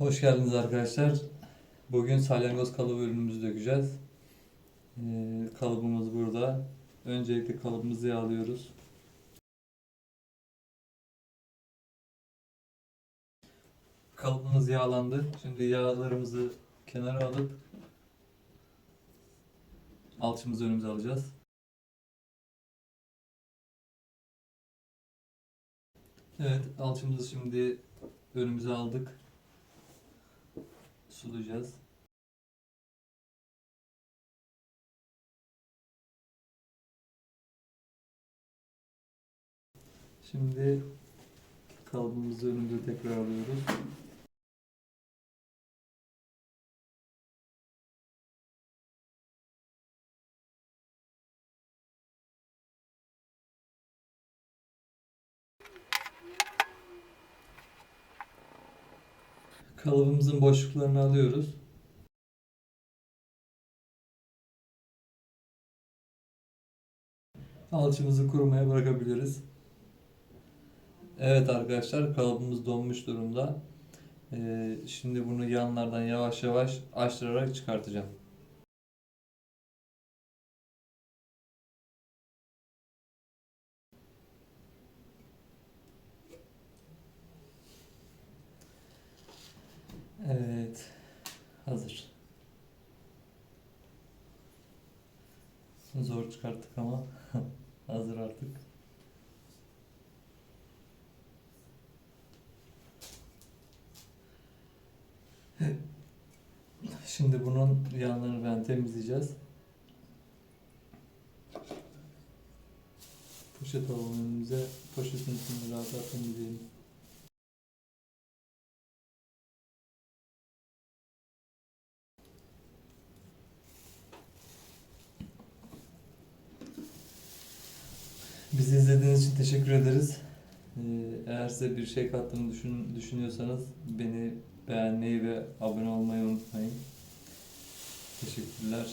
Hoş geldiniz arkadaşlar. Bugün salyangoz kalıbı ürünümüzü dökeceğiz. Ee, kalıbımız burada. Öncelikle kalıbımızı yağlıyoruz. Kalıbımız yağlandı. Şimdi yağlarımızı kenara alıp alçımızı önümüze alacağız. Evet, alçımızı şimdi önümüze aldık. Sulayacağız. Şimdi kalıbımızı önümüze tekrar alıyoruz. Kalıbımızın boşluklarını alıyoruz. Alçımızı kurumaya bırakabiliriz. Evet arkadaşlar kalıbımız donmuş durumda. Ee, şimdi bunu yanlardan yavaş yavaş açtırarak çıkartacağım. Evet. Hazır. Zor çıkarttık ama hazır artık. Şimdi bunun yanlarını ben temizleyeceğiz. Poşet alalım önümüze. Poşetin üstünü rahat temizleyelim. Bizi izlediğiniz için teşekkür ederiz. Ee, Eğer size bir şey kattığımı düşün, düşünüyorsanız beni beğenmeyi ve abone olmayı unutmayın. Teşekkürler.